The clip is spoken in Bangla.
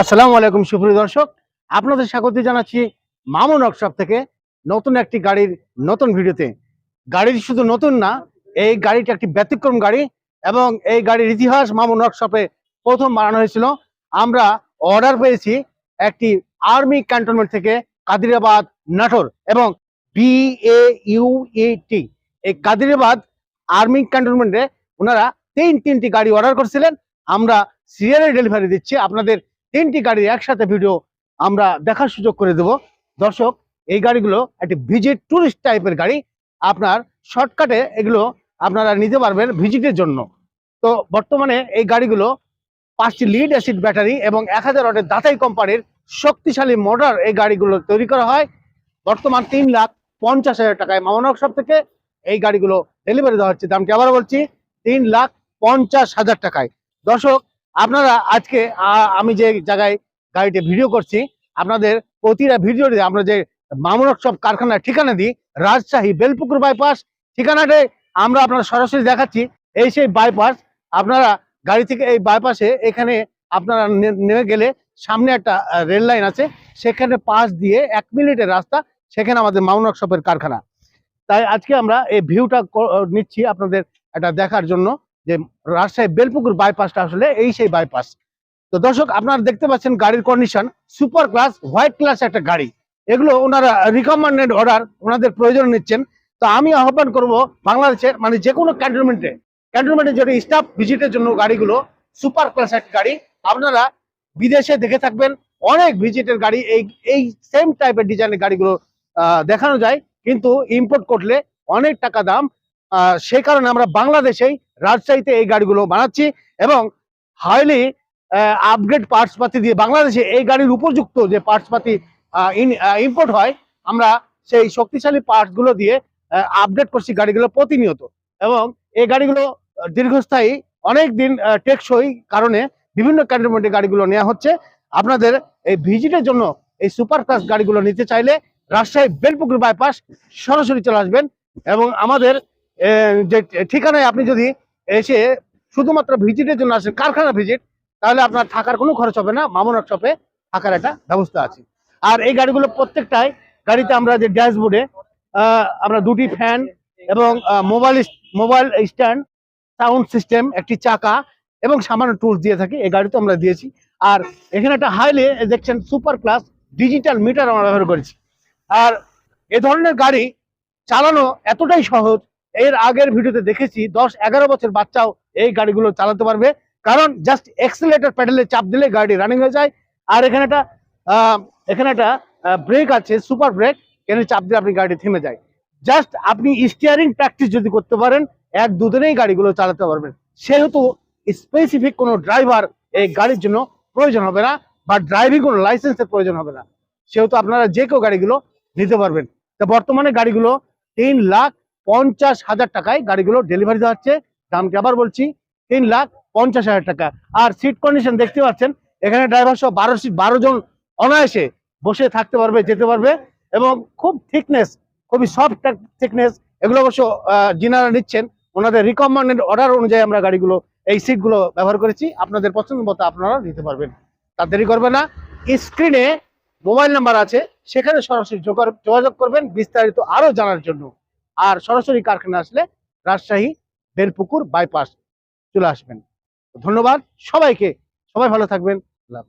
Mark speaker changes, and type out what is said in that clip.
Speaker 1: আসসালামু আলাইকুম, সুপ্রিয় দর্শক। আপনাদের স্বাগত জানাচ্ছি মামুন ওয়ার্কশপ থেকে নতুন একটি গাড়ির নতুন ভিডিওতে। গাড়ির শুধু নতুন না, এই গাড়িটি একটি ব্যতিক্রম গাড়ি এবং এই গাড়ির ইতিহাস মামুন ওয়ার্কশপে প্রথম বানানো হয়েছিল। আমরা অর্ডার পেয়েছি একটি আর্মি ক্যান্টনমেন্ট থেকে কাদিরাবাদ নাটোর এবং বি এ ইউইটি এই কাদিরাবাদ আর্মি ক্যান্টনমেন্টে ওনারা তিন তিনটি গাড়ি অর্ডার করছিলেন। আমরা সিরিয়ালে ডেলিভারি দিচ্ছি। আপনাদের তিনটি গাড়ির একসাথে ভিডিও আমরা দেখার সুযোগ করে দেব। দর্শক, এই গাড়িগুলো একটি ভিজিট ট্যুরিস্ট টাইপের গাড়ি। আপনার শর্টকাটে এগুলো আপনারা নিতে পারবেন ভিজিটের জন্য। তো বর্তমানে এই গাড়িগুলো পাঁচটি লিড অ্যাসিড ব্যাটারি এবং এক হাজার ওয়াটের দাতাই কোম্পানির শক্তিশালী মোটর এই গাড়িগুলো তৈরি করা হয়। বর্তমান তিন লাখ পঞ্চাশ হাজার টাকায় মামনক সব থেকে এই গাড়িগুলো ডেলিভারি দেওয়া হচ্ছে। দামটি আবার বলছি, তিন লাখ পঞ্চাশ হাজার টাকায়। দর্শক আপনারা আজকে আমি যে জায়গায় গাড়িতে ভিডিও করছি, আপনাদের প্রতিটা ভিডিওতে আমরা যে মামুনক সব কারখানার ঠিকানা দিই, রাজশাহী বেলপুকুর বাইপাস ঠিকানাতে আমরা আপনারা সরাসরি দেখাচ্ছি। এই সেই বাইপাস আপনারা গাড়ি থেকে এই বাইপাসে এখানে আপনারা নেমে গেলে সামনে একটা রেল লাইন আছে, সেখানে পাশ দিয়ে এক মিনিটের রাস্তা, সেখানে আমাদের মামুনক শপের কারখানা। তাই আজকে আমরা এই ভিউটা নিচ্ছি আপনাদের এটা দেখার জন্য। যে রাজশাহী বেলপুকুর বাইপাসটা আসলে এই সেই বাইপাস তো দর্শক, আপনারা দেখতে পাচ্ছেন গাড়ির condition super class white class একটা গাড়ি। এগুলো ওনারা রিকমেন্ডেড অর্ডার ওনাদের প্রয়োজন নিচ্ছেন। তো আমি আহ্বান করব বাংলাদেশের মানে যে কোনো ক্যান্টনমেন্টে ক্যান্টনমেন্টে যদি স্টাফ ভিজিটের জন্য গাড়িগুলো সুপার ক্লাস একটা গাড়ি, আপনারা বিদেশে দেখে থাকবেন, অনেক ভিজিটের গাড়ি, এই এই সেম টাইপের ডিজাইনের গাড়িগুলো দেখানো যায়। কিন্তু ইম্পোর্ট করলে অনেক টাকা দাম সেই কারণে আমরা বাংলাদেশেই রাজশাহীতে এই গাড়িগুলো বানাচ্ছি এবং হাইলি আপগ্রেড পার্টস পাতি দিয়ে বাংলাদেশে এই গাড়ির উপযুক্ত যে পার্টস পাতি ইম্পোর্ট হয়, আমরা সেই শক্তিশালী পার্টসগুলো দিয়ে আপডেট করছি গাড়িগুলো প্রতিনিয়ত। এবং এই গাড়িগুলো দীর্ঘস্থায়ী অনেক দিন টেকসই কারণে বিভিন্ন ক্যান্টনমেন্টে গাড়িগুলো নেওয়া হচ্ছে। আপনাদের এই ভিজিটের জন্য এই সুপার ক্লাস গাড়িগুলো নিতে চাইলে রাজশাহী বেলপুকুর বাইপাস সরাসরি চলে আসবেন এবং আমাদের যে ঠিকানায় আপনি যদি এসে শুধুমাত্র ভিজিটের জন্য আসেন, কারখানা ভিজিট, তাহলে আপনার থাকার কোনো খরচ হবে না, মামুনার শপে থাকার একটা ব্যবস্থা আছে। আর এই গাড়িগুলো প্রত্যেকটাই গাড়িতে আমরা যে ড্যাশবোর্ডে আমরা দুটি ফ্যান এবং mobile mobile stand, sound system, একটি চাকা এবং সামান্য টুলস দিয়ে থাকি, এই গাড়িতে আমরা দিয়েছি। আর এখানে একটা হাইলে দেখছেন সুপার ক্লাস ডিজিটাল মিটার আমরা ব্যবহার করেছি। আর এ ধরনের গাড়ি চালানো এতটাই সহজ এর আগের ভিডিওতে দেখেছি দশ এগারো বছর বাচ্চাও এই গাড়িগুলো চালাতে পারবে। কারণ জাস্ট এক্সেলেটর প্যাডেলে চাপ দিলে গাড়ি রানিং হয়ে যায়। আর এখানে একটা এখানে একটা ব্রেক আছে সুপার ব্রেক এখানে চাপ দিলে আপনি গাড়ি থেমে যায়। জাস্ট আপনি স্টিয়ারিং প্র্যাকটিস যদি করতে পারেন, এক দুদিনেই গাড়িগুলো চালাতে পারবেন। সেহেতু স্পেসিফিক কোনো ড্রাইভার এই গাড়ির জন্য প্রয়োজন হবে না, বা ড্রাইভিং কোনো লাইসেন্সের প্রয়োজন হবে না। সেহেতু আপনারা যে কেউ গাড়িগুলো নিতে পারবেন। তো বর্তমানে গাড়িগুলো তিন লাখ পঞ্চাশ হাজার টাকায় গাড়িগুলো ডেলিভারি দেওয়া হচ্ছে। দামটি আবার বলছি, তিন লাখ পঞ্চাশ হাজার টাকা। আর সিট কন্ডিশন দেখতে পাচ্ছেন, এখানে ড্রাইভার সহ বারো সিট বারো জন অনায়াসে বসে থাকতে পারবে, যেতে পারবে। এবং খুব থিকনেস খুবই সফট থিকনেস এগুলো অবশ্য যিনারা নিচ্ছেন, ওনাদের রিকমেন্ডেড অর্ডার অনুযায়ী আমরা গাড়িগুলো, এই সিটগুলো ব্যবহার করেছি। আপনাদের পছন্দ মতো আপনারা নিতে পারবেন। তার দেরি করবে না। স্ক্রিনে মোবাইল নাম্বার আছে, সেখানে সরাসরি যোগা- যোগাযোগ করবেন, বিস্তারিত আরও জানার জন্য। আর সরাসরি কারখানা আসলে রাজশাহী, বেলপুকুর বাইপাস চলে আসবেন ধন্যবাদ, সবাইকে, সবাই ভালো থাকবেন আল্লাহ।